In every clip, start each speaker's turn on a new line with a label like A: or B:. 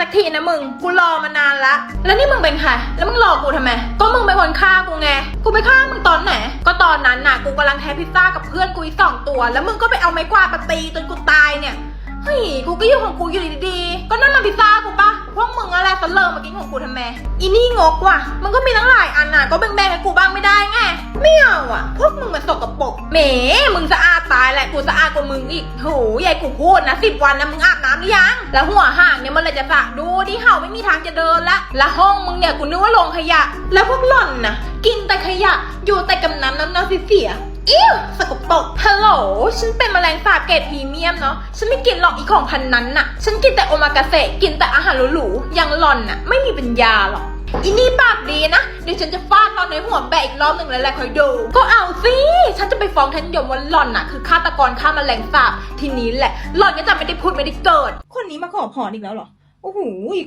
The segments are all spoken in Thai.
A: สักทีนะมึง กูรอมานานละ แล้วนี่มึงเป็นใคร แล้วมึงรอกูทำไม ก็มึงเป็นคนฆ่ากูไง กูไปฆ่ามึงตอนไหน ก็ตอนนั้นน่ะ กูกำลังแทะพิซซ่ากับเพื่อนกูอีกสองตัว แล้วมึงก็ไปเอาไม้กวาดมาตีจนกูตายเนี่ย เฮ้ยกูก็อยู่ของกูอยู่ดีๆ ก็นั่นมันพิซซ่ากูปะพวกมึงอะไรตะเลิงมากินของกูทำไม อีนี่งกว่ะ มันก็มีตั้งหลายอันน่ะ ก็แบ่งๆให้กูบ้างไม่ได้ไง ไม่เอาอะ พวกมึงมันสกปรกเหมมึงสะอาดตายแหละ กูสะอาดกว่ามึงอีกโหใหญ่กูพูดนะสิบวันนะมึงอาบน้ำหรือยัง แล้วหัวห่างเนี่ยมันเลยจะสระดูดิเห่าไม่มีทางจะเดินละ แล้วห้องมึงเนี่ยกูนึกว่าโรงขยะ แล้วพวกหล่อนน่ะ กินแต่ขยะ อยู่แต่กับน้ำน้ำน้ำเสีย อิ้วสกปรกฮัลโหล ฉันเป็นแมลงสาบเกรดพรีเมียมเนาะ ฉันไม่กินหรอกอีของพันนั้นน่ะ ฉันกินแต่โอมากาเสะกินแต่อาหารหรูๆอย่างหล่อนน่ะ ไม่มีปัญญาหรอก อีนี่ปากดีนะ เดี๋ยวฉันจะฟาดหล่อนในหัวแบกอีกรอบหนึ่งแล้วแหละคอยดู ก็เอาสิ ฉันจะไปฟ้องท่านยมว่าหล่อนน่ะ คือฆาตกรฆ่าแมลงสาบทีนี้แหละ หล่อนก็จะไม่ได้พูดไม่ได้เกิด
B: คนนี้มาขอพรอีกแล้วเหรอ โอ้โห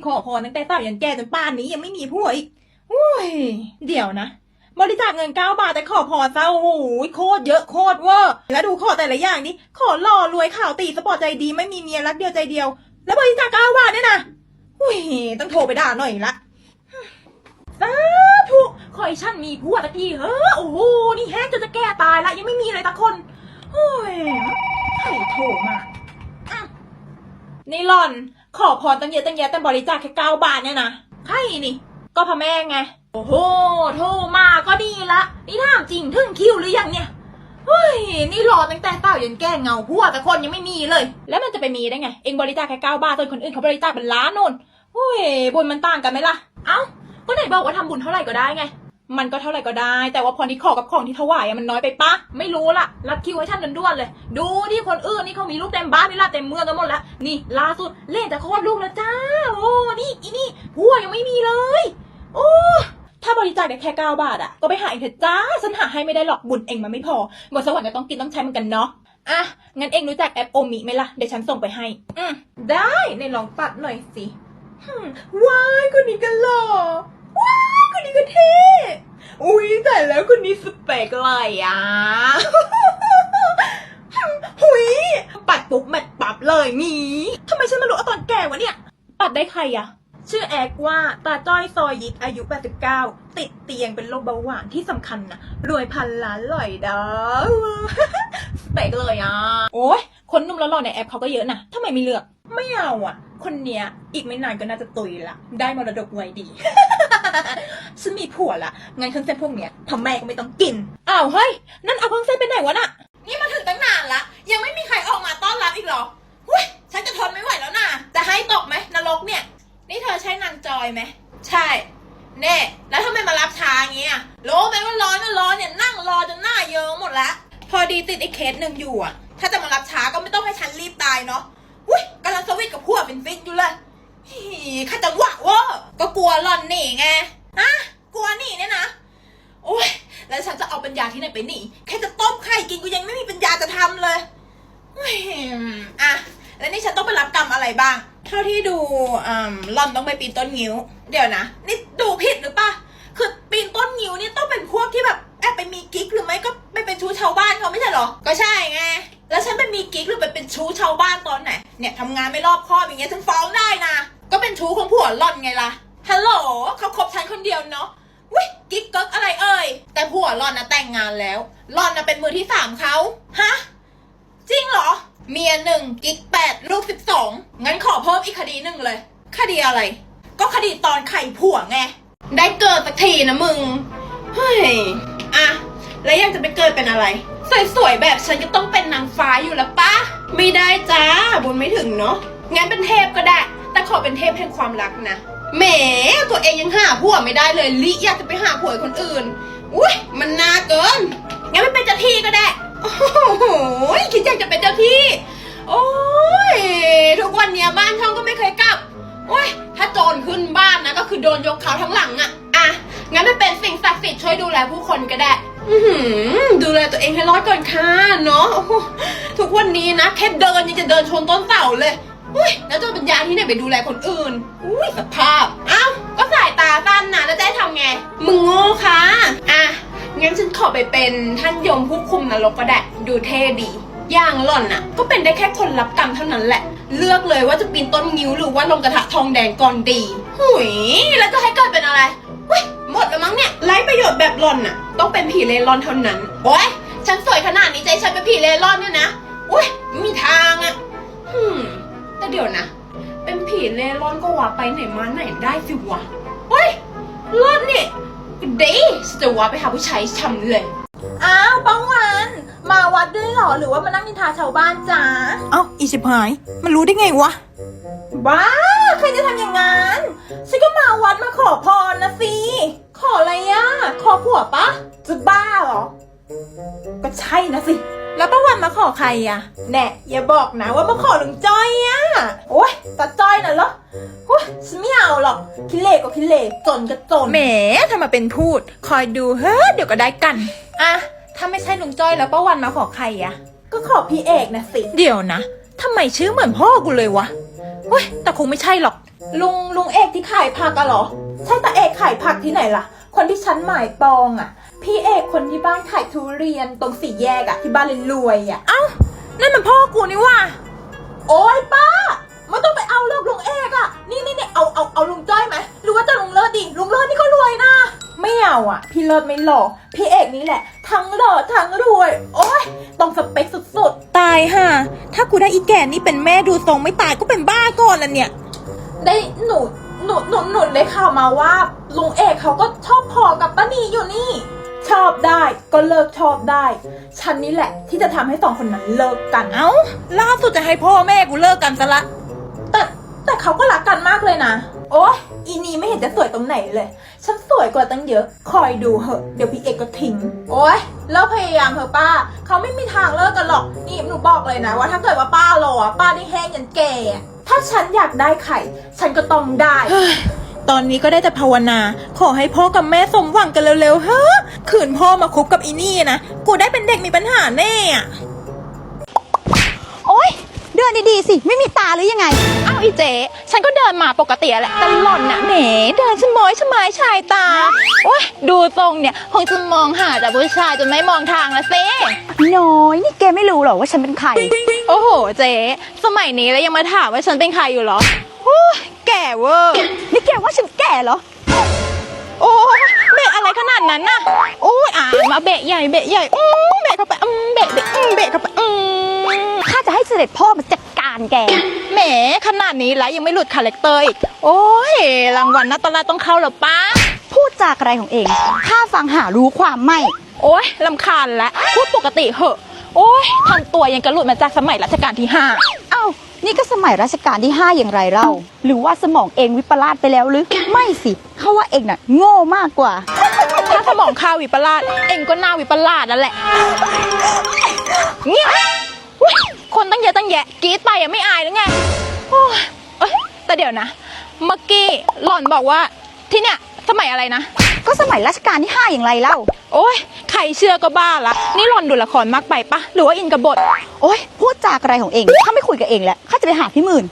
B: ขอพรตั้งแต่สาวยันแก่จนป่านนี้ยังไม่มีผัวอีกโอ้ย เดี๋ยวนะ บริจาคเงินเก้าบาทแต่ขอพรซะโอ้โหโคตรเยอะโคตรเวอร์แล้วดูขอแต่ละอย่างนี้ขอหล่อรวยข่าวตีสปอร์ตใจดีไม่มีเมียรักเดียวใจเดียว แล้วบริจาคเก้าบาทเนี่ยนะอุ้ยต้องโทรไปด่าหน่อยละสาธุขอให้ฉันมีผัวตะกี้เฮ้อโอ้โหนี่แห้งจนจะแก่ตายละยังไม่มีเลยตะคนโอ้ยใครโทรมานี่หล่อน ขอพรตั้งเยอะตั้งแยะแต่บริจาคแค่เก้าบาทเนี่ยนะใครนี่ ก็พ่อแม่ไง โอ้โห โทรมาก็ดีละ นี่ถามจริงถึงคิวหรือยังเนี่ย เฮ้ย นี่รอตั้งแต่เต่ายันแก่เงาพัวแต่คนยังไม่มีเลย แล้วมันจะไปมีได้ไง เองบริจาคแค่เก้าบาทส่วนคนอื่นเขาบริจาคเป็นล้านโน่นเฮ้ยบุญมันต่างกันไหมล่ะ เอ้า ก็ไหนบอกว่าทำบุญเท่าไหร่ก็ได้ไง มันก็เท่าไหร่ก็ได้ แต่ว่าพรที่ขอกับของที่ถวายมันน้อยไปปะไม่รู้ล่ะรัดคิวให้ฉันด่วนๆเลย ดูที่คนอื่นนี่เขามีลูกเต็มบ้านมีลาเต็มเมืองกันหมดแล้ว นี่ล่าสุดเล่นจะคลอดลูกแล้วจ้า โอ้ นี่อีนี่ผัวยังไม่มีเลย โอ้ ถ้าบริจาคได้แค่เก้าบาทอะก็ไปหาเองเถอะจ้าฉันหาให้ไม่ได้หรอกบุญเองมันไม่พอบนสวรรค์ก็ต้องกินต้องใช้เหมือนกันเนาะอะงั้นเองรู้จักแอปโอมิไหมล่ะเดี๋ยวฉันส่งไปให้ อืมได้ในลองปัดหน่อยสิฮึว้ายคนนี้กันหล่อว้ายคนนี้ก็เท่อุ้ยแต่แล้วคนนี้สเปกเลยอะหุยปัดปุ๊บแมทปับเลยงี้ทำไมฉันมารู้เอาตอนแก่วะเนี่ย ปัดได้ใครอะ ชื่อแอกว่าตาจ้อยซอยยิกอายุ 89 ติดเตียงเป็นโรคเบาหวานที่สำคัญนะรวยพันล้านลอยดาวสเปกเลยอะ โอ้ยคนหนุ่มแล้วหล่อในแอปเขาก็เยอะนะทำไมไม่เลือก ไม่เอาอะ คนเนี้ยอีกไม่นานก็น่าจะตุยละ ได้มรดกไวดี ฉันมีผัวละงั้นเครื่องเส้นพวกเนี้ยพ่อแม่ก็ไม่ต้องกิน อ้าวเฮ้ย นั่นเอาเครื่องเส้นไปไหนวะน่ะ
A: นี่มาถึงตั้งนานละ ยังไม่มีใครออกมาต้อนรับอีกเหรอหุ้ยฉันจะทนไม่ไหวแล้วนะจะให้ตกไหมนรกเนี่ย นี่เธอใช่นางจอยไหม ใช่เน่ แล้วทำไมมารับช้าอย่างเงี้ยรู้ไหมว่าร้อนก็ร้อนเนี่ยนั่งรอจนหน้าเยิ้มหมดล้วพอดีติดไอ้เคสหนึ่งอยู่อะ ถ้าจะมารับช้าก็ไม่ต้องให้ฉันรีบตายเนาะ อุ้ยกำลังสวิตกับพวกเป็นฟิตอยู่เลยฮีข้าจังหวะเวะก็กลัวหล่อนหนีไงอะกลัวหนีเนี่ยนะโอ้ยแล้วฉันจะเอาปัญญาที่ไหนไปหนีแค่จะต้มไข่กินกูยังไม่มีปัญญาจะทำเลยเฮ้ยอะแล้วนี่ฉันต้องไปรับกรรมอะไรบ้าง ท่าที่ดูอืมหล่อนต้องไปปีนต้นงิ้ว เดี๋ยวนะ นี่ดูผิดหรือปะคือปีนต้นงิ้วนี่ต้องเป็นพวกที่แบบแอบไปมีกิ๊กหรือไม่ก็ไปเป็นชู้ชาวบ้านเขาไม่ใช่หรอ ก็ใช่ไง แล้วฉันไปมีกิ๊กหรือไปเป็นชู้ชาวบ้านตอนไหน เนี่ยทำงานไม่รอบคอบอย่างเงี้ยฉันฟ้องได้นะ ก็เป็นชู้ของผัวหล่อนไงล่ะ ฮัลโหลเขาคบฉันคนเดียวเนาะวิกิ๊กเกิกอะไรเอ่ย แต่ผัวหล่อนนะแต่งงานแล้วหล่อนนะเป็นมือที่สามเขาฮะ เมียหนึ่งกิ๊กแปดลูกสิบสองงั้นขอเพิ่มอีกคดีหนึ่งเลย คดีอะไร ก็คดีตอนไข่ผัวไง ได้เกิดสักทีนะมึง เฮ้ย อะ แล้วยังจะไปเกิดเป็นอะไร สวยๆแบบฉันก็ต้องเป็นนางฟ้าอยู่แล้วปะไม่ได้จ้าบุญไม่ถึงเนาะ งั้นเป็นเทพก็ได้ แต่ขอเป็นเทพแห่งความรักนะแหมตัวเองยังหาผัวไม่ได้เลยลิอยากจะไปหาผัวคนอื่น โดนยกเขาทั้งหลังอะอะ งั้นไม่เป็นสิ่งศักดิ์สิทธิ์ช่วยดูแลผู้คนก็ได้ดูแลตัวเองให้รอดก่อนค่ะเนาะทุกวันนี้นะแค่เดินยังจะเดินชนต้นเสาเลยอุ้ยแล้วจะเอาปัญญาที่ไหนไปดูแลคนอื่น อุ้ยสภาพเอ้าก็สายตาสั้นนะแล้วจะให้ทำไง มึงโง่ค่ะอะงั้นฉันขอไปเป็นท่านยมผู้คุมนรกก็ได้ ดูเท่ดี อย่างหล่อนน่ะก็เป็นได้แค่คนรับกรรมเท่านั้นแหละ
C: เลือกเลยว่าจะปีนต้นงิ้วหรือว่าลงกระทะทองแดงก่อนดี หุยแล้วจะให้เกิดเป็นอะไรเฮ้ยหมดแล้วมั้งเนี่ยไร้ประโยชน์แบบหล่อนน่ะ ต้องเป็นผีเล่ร่อนเท่านั้นโอ้ยฉันสวยขนาดนี้ใจฉันเป็นผีเล่ร่อนเนี่ยนะโอ้ยไม่มีทางอะหืมแต่เดี๋ยวนะ เป็นผีเล่ร่อนก็ว่าไปไหนมาไหนได้สิวะเฮ้ยร่อนนี่ดีฉันจะว่าไปหาผู้ชายช้ำเลย
A: อ้าวป้องวัน มาวัดด้วยเหรอ หรือว่ามานั่งนินทาชาวบ้านจ้า
D: เอ้าอีชิบหาย มันรู้ได้ไงวะ
A: บ้า ใครจะทำอย่างนั้น ฉันก็มาวัดมาขอพรนะสิ ขออะไรอะขอผัวปะจะบ้าเหรอ ก็ใช่นะสิ แล้วป้าวันมาขอใครอะแน่อย่าบอกนะว่ามาขอลุงจ้อยอะโอ๊ยตาจ้อยน่ะเหรอโอ๊ยฉันไม่เอาหรอก คิเลก็คิเลจนก็จน
D: แหมทำมาเป็นพูด คอยดูเฮ้ยเดี๋ยวก็ได้กัน
A: อะ ถ้าไม่ใช่ลุงจ้อยแล้วป้าวันมาขอใครอะก็ขอพี่เอกนะสิ
D: เดี๋ยวนะทำไมชื่อเหมือนพ่อกูเลยวะเฮ้ยแต่คงไม่ใช่หรอก
A: ลุงลุงเอกที่ขายผักอะเหรอ ใช่ตาเอกขายผักที่ไหนล่ะ คนที่ฉันหมายปองอะพี่เอกคนที่บ้านขายทุเรียนตรงสี่แยกอะที่บ้านรวยๆอะ
D: เอ้า นั่นมันพ่อกูนี่ว่า
A: โอ๊ยป้าไม่ต้องไปเอาเลิกลุงเอกอะนี่นี่นี่เอาเอาเอาลุงจ้อยไหมหรือว่าจะลุงเลิศดีลุงเลิศนี่ก็รวยนะ ไม่เอาอะพี่เลิศไม่หล่อพี่เอกนี่แหละ ทั้งหล่อทั้งรวย โอ๊ยต้องสเปคสุดๆ
D: ตายห่าถ้ากูได้อีแก่นี่เป็นแม่ดูทรงไม่ตายก็เป็นบ้าก่อนละเนี่ย
A: ได้หนูหนูหนูหนูได้ข่าวมาว่าลุงเอกเขาก็ชอบพอกับป้านีอยู่นี่ ชอบได้ก็เลิกชอบได้ ฉันนี่แหละที่จะทำให้สองคนนั้นเลิกกัน
D: เอ้า ล่าสุดจะให้พ่อแม่กูเลิกกันซะละ
A: แต่แต่เขาก็รักกันมากเลยนะ โอ๊ยอีนี่ไม่เห็นจะสวยตรงไหนเลย ฉันสวยกว่าตั้งเยอะ คอยดูเหอะ เดี๋ยวพี่เอกก็ทิ้ง โอ๊ยเลิกพยายามเถอะป้า เขาไม่มีทางเลิกกันหรอก นี่หนูบอกเลยนะว่าถ้าเกิดว่าป้ารออะป้าได้แห้งยันแก่อะถ้าฉันอยากได้ไข่ ฉันก็ต้องได้
D: เฮ้ยตอนนี้ก็ได้แต่ภาวนา ขอให้พ่อกับแม่สมหวังกันเร็วๆ เฮ้อขืนพ่อมาคบกับอีนี่นะ กูได้เป็นเด็กมีปัญหาแน่อะ
E: โอ๊ยเดินดีๆสิ ไม่มีตาหรือยังไง
F: อ้าวอีเจ๊ฉันก็เดินมาปกติแหละแต่หล่อนน่ะแหมเดินชะม้อยชะไม้ชายตาโอ๊ยดูทรงเนี่ยคงจะมองหาแต่ผู้ชายจนไม่มองทางละเซ่
E: น้อยนี่แกไม่รู้หรอว่าฉันเป็นใคร
F: โอ้โหเจ๊สมัยนี้แล้วยังมาถามว่าฉันเป็นใครอยู่เหรอโอ้ยแก่เวอร์
E: นี่แกว่าฉันแก่เหรอ
F: โอ้ยเบะอะไรขนาดนั้นน่ะโอ้ยอ่ามาเบะใหญ่เบะใหญ่อืมเบะเข้าไปอืมเบะเบะอืมเบะเข้าไปอืม
E: ข้า จะให้เสด็จพ่อมาจัดการแก
F: แหมขนาดนี้แล้วยังไม่หลุดคาแรคเตอร์อีก โอ้ย รางวัลนัตตลาต้องเข้าแล้วป้า
E: พูดจากอะไรของเอง ข้าฟังหารู้ความไม่
F: โอ๊ยลำคาญแล้วพูดปกติเหอะ โอ๊ยทำตัวยังกระหลุดมาจากสมัยรัชกาลที่ห้า
E: เอ้า นี่ก็สมัยรัชกาลที่ 5 อย่างไรเล่า หรือว่าสมองเองวิปลาสไปแล้วหรือ ไม่สิ เขาว่าเองน่ะ โง่มากกว่า
F: ถ้าสมองข้าววิปลาสเองก็หน้าวิปลาสนั่นแหละเงี้ยอุ๊ย คนตั้งเยอะตั้งแยะกรีดไปอะไม่อายหรือไงโอ๊ยเอ้ยแต่เดี๋ยวนะ เมื่อกี้หล่อนบอกว่าที่เนี่ยสมัยอะไรนะ
E: ก็สมัยรัชกาลที่ 5 อย่างไรเล่า
F: โอ๊ยใครเชื่อก็บ้าละ นี่หล่อนดูละครมากไปปะหรือว่าอินกับบท
E: โอ๊ยพูดจากอะไรของเองข้าไม่คุยกับเองแล้วข้าจะไปหาพี่หมื่น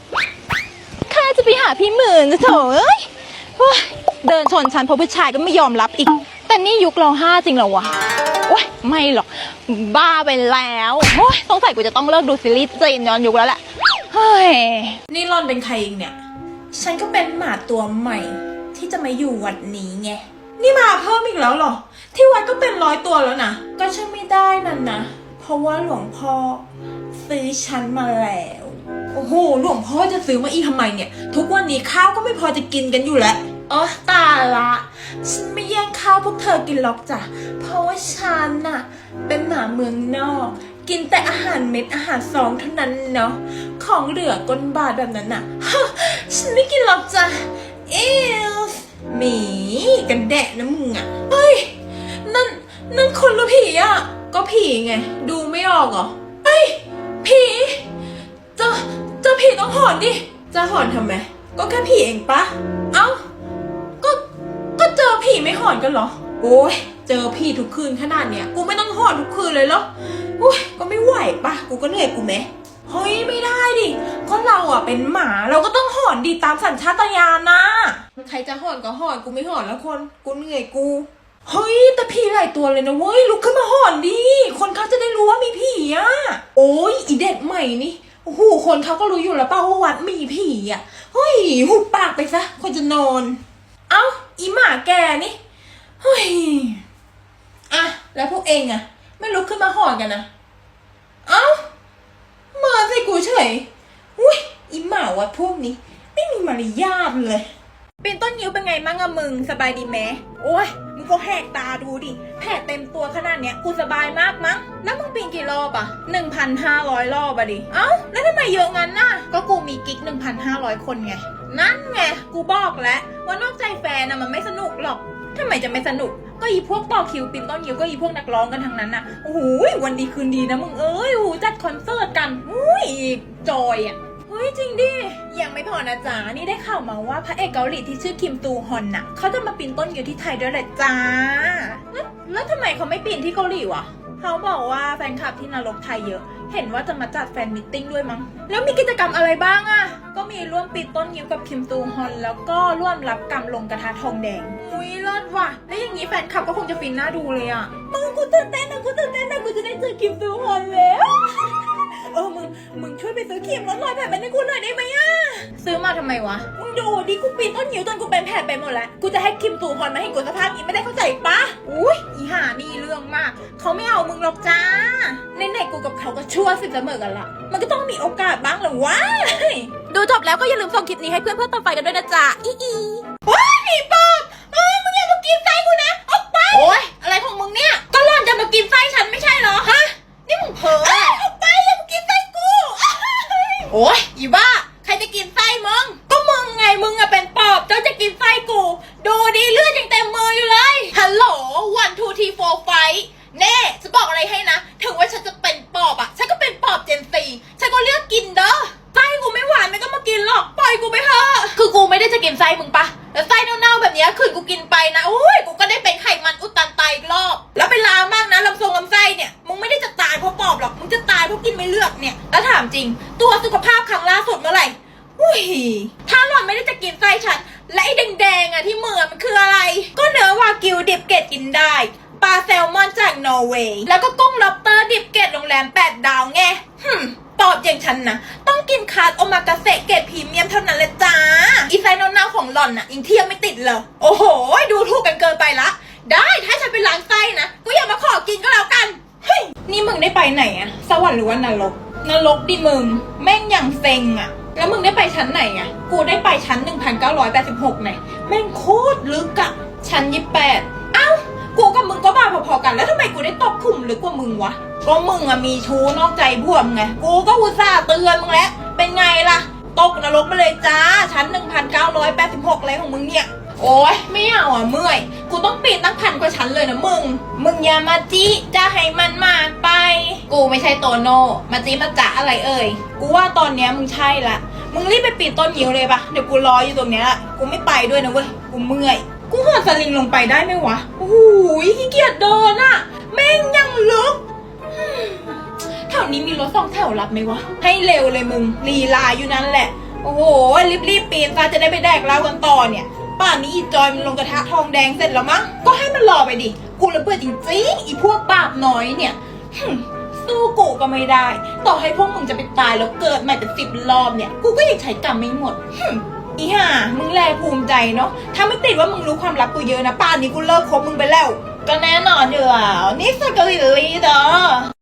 F: ข้าจะไปหาพี่หมื่นจะโถเอ้ยโอ๊ยเดินชนฉันเพราะผู้ชายก็ไม่ยอมรับอีก แต่นี่ยุคเราห้าจริงเหรอวะ โอ๊ยไม่หรอก บ้าไปแล้วโอ๊ยสงสัยกูจะต้องเลิกดูซีรีส์จีนย้อนยุคแล้วแหละเฮ้ย
A: นี่รอนเป็นใครเองเนี่ย ฉันก็เป็นหมาตัวใหม่ ที่จะมาอยู่วัดนี้ไง นี่มาเพิ่มอีกแล้วเหรอ ที่วัดก็เป็นร้อยตัวแล้วนะ ก็ช่างไม่ได้นั่นนะ เพราะว่าหลวงพ่อซื้อฉันมาแล้ว โอ้โห หลวงพ่อจะซื้อมาอีกทำไมเนี่ย ทุกวันนี้ข้าวก็ไม่พอจะกินกันอยู่แล้ว เออตาละ ฉันไม่แย่งข้าวพวกเธอกินหรอกจ้ะ เพราะว่าฉันน่ะ เป็นหมาเมืองนอก กินแต่อาหารเม็ดอาหารซองเท่านั้นเนาะ ของเหลือก้นบาทแบบนั้นน่ะฉันไม่กินหรอกจ้ะเอลหมีกันแดะนะมึงอะเฮ้ย นั่น นั่นคนหรือผีอะ ก็ผีไง ดูไม่ออกเหรอเฮ้ย ผีเจอเจอผีต้องหอนดิ จะหอนทำไม ก็แค่ผีเองปะ เอ้า เจอผีไม่หอนกันเหรอ โอ้ยเจอผีทุกคืนขนาดเนี้ยกูไม่ต้องหอนทุกคืนเลยเหรออุ้ยก็ไม่ไหวปะกูก็เหนื่อยกูไหมเฮ้ยไม่ได้ดิก็เราอะเป็นหมาเราก็ต้องหอนดีตามสัญชาตญาณนะใครจะหอนก็หอนกูไม่หอนแล้วคนกูเหนื่อยกูเฮ้ยแต่ผีหลายตัวเลยนะเว้ยลุกขึ้นมาหอนดิคนเขาจะได้รู้ว่ามีผีอะโอ้ยอีเด็กใหม่นี่โอ้โหคนเขาก็รู้อยู่แล้วเปล่าว่าวัดมีผีอะเฮ้ยหุบปากไปซะคนจะนอน เอ้าอีหมาแกนี่เฮ้ยอะแล้วพวกเองอะไม่ลุกขึ้นมาหอนกันนะเอ้ามาใส่กูเฉยอุ้ยอีหมาวัดพวกนี้ ไม่มีมารยาทเลยปีนต้นยิ้วเป็นไงมั่งอะมึงสบายดีไหมโอ้ยมึงก็แหกตาดูดิแผลเต็มตัวขนาดเนี้ยกูสบายมากมั้ง แล้วมึงปีนกี่รอบอะหนึ่งพันห้าร้อยรอบอะดิ เอ้า แล้วทำไมเยอะงั้นน่ะ ก็กูมีกิ๊กหนึ่งพันห้าร้อยคนไง นั่นไงกูบอกแล้วว่านอกใจแฟนอะมันไม่สนุกหรอกทำไมจะไม่สนุก ก็อีพวกต่อคิวปีนต้นยิวก็อีพวกนักร้องกันทั้งนั้นน่ะโอ้โหวันดีคืนดีนะมึงเอ้ยโอ้โหจัดคอนเสิร์ตกันอุ้ยจอยอะเฮ้ยจริงดิ ยังไม่พอนะจ๊ะนี่ได้ข่าวมาว่าพระเอกเกาหลีที่ชื่อคิมตูฮอนน่ะเขาจะมาปีนต้นอยู่ที่ไทยด้วยแหละจ้า แล้วแล้วทำไมเขาไม่ปีนที่เกาหลีวะเขาบอกว่าแฟนคลับที่นรกไทยเยอะ เห็นว่าจะมาจัดแฟนมิทติ้งด้วยมั้ง แล้วมีกิจกรรมอะไรบ้างอะก็มีร่วมปีต้นยิ้วกับคิมตูฮอน แล้วก็ร่วมรับกรรมลงกระทะทองแดงอุ้ยเลิศว่ะ แล้วอย่างนี้แฟนคลับก็คงจะฟินน่าดูเลยอะมึงกูตื่นเต้นนะกูตื่นเต้นนะกูจะได้เจอคิมตูฮอนแล้ว เออมึงมึงช่วยไปซื้อครีมลดรอยแผลเป็นให้กูหน่อยได้ไหมอะซื้อมาทำไมวะ มึงดูดิกูปีนต้นนิ้วจนกูเป็นแผลไปหมดแล้ว กูจะให้คิมตูฮอนมาให้กูสภาพนี้ไม่ได้เข้าใจปะอุ้ยอีห่านี่เรื่องมาก เขาไม่เอามึงหรอกจ้าในๆกูกับเขาก็ชั่วสิบเสมอกันละ มันก็ต้องมีโอกาสบ้างเหรอวะ ดูจบแล้วก็อย่าลืมส่งคลิปนี้ให้เพื่อนเพื่อนๆต่อไฟกันด้วยนะจ๊ะ อีอีว้ายผีปอบเอ้ยมึงอย่ามากินไส้กูนะ ออกไป โอ้ยอะไรของมึงเนี่ย ก็หล่อนจะมากินไส้ฉันไม่ใช่เหรอ ฮะ นี่มึงเพ้อออกไปอย่ามากินไส้กู โอ้ยอีบ้า ใครจะกินไส้ จะตายเพราะกินไม่เลือกเนี่ย แล้วถามจริง ตัวสุขภาพครั้งล่าสุดเมื่อไหร่อุ้ยถ้าหล่อนไม่ได้จะกินไส้ฉัน และไอ้แดงๆอะที่มือมันคืออะไร ก็เนื้อวากิวดิบเกตกินได้ ปลาแซลมอนจากนอร์เวย์ แล้วก็กุ้งล็อบสเตอร์ดิบเกตโรงแรม8ดาวไงหึมตอบอย่างฉันนะ ต้องกินคาร์ดโอมากาเสะเกตพรีเมียมเท่านั้นเลยจ้า อีไซโนนาของหล่อนน่ะยิงเทียวไม่ติดเลย โอ้โห ดูถูกกันเกินไปละ ได้ถ้าฉันเป็นล้างไส้นะ ได้ไปไหนอะสวรรค์หรือว่านรก นรกดิมึง แม่งอย่างเซ็งอะแล้วมึงได้ไปชั้นไหนอะกูได้ไปชั้น 1986เนี่ยแม่งโคตรลึกอะชั้น 28 เอ้า กูกับมึงก็มาพอๆกัน แล้วทำไมกูได้ตกขุมลึกกว่ามึงวะ ก็มึงอะมีชู้นอกใจพวกไง กูก็อุตส่าห์เตือนมึงแล้ว เป็นไงล่ะ ตกนรกไปเลยจ้า ชั้น 1986อะไรของมึงเนี่ย โอ้ยไม่เอาอะเมื่อย กูต้องปีนตั้งพันกว่าชั้นเลยนะมึง มึงอย่ามาจิจะให้มันมากไป กูไม่ใช่โตโน่มาจิมาจะอะไรเอ่ย กูว่าตอนเนี้ยมึงใช่ละ มึงรีบไปปีนต้นยิ้วเลยปะเดี๋ยวกูรออยู่ตรงเนี้ยละกูไม่ไปด้วยนะเว้ย กูเมื่อย กูหอดสลิงลงไปได้ไหมวะโอ้โหขี้เกียจเดินอะแม่งยังลึกแถวนี้มีรถสองแถวรับไหมวะ ให้เร็วเลยมึงลีลาอยู่นั่นแหละ โอ้โห รีบๆปีนซะจะได้ไปแดกเหล้ากันต่อเนี่ย ป่านนี้อีจอยมันลงกระทะทองแดงเสร็จแล้วมั้ง ก็ให้มันรอไปดิ กูระเบิดจริงๆ อีพวกบาปน้อยเนี่ยหึ่มสู้กูก็ไม่ได้ ต่อให้พวกมึงจะไปตายแล้วเกิดใหม่เป็นสิบรอบเนี่ย กูก็ยังใช้กรรมไม่หมดหึ่มอีห่า มึงแลภูมิใจเนาะ ถ้าไม่ติดว่ามึงรู้ความลับกูเยอะนะป่านนี้กูเลิกคบมึงไปแล้ว ก็แน่นอนอยู่แล้วนี่สกอริลลีเดอ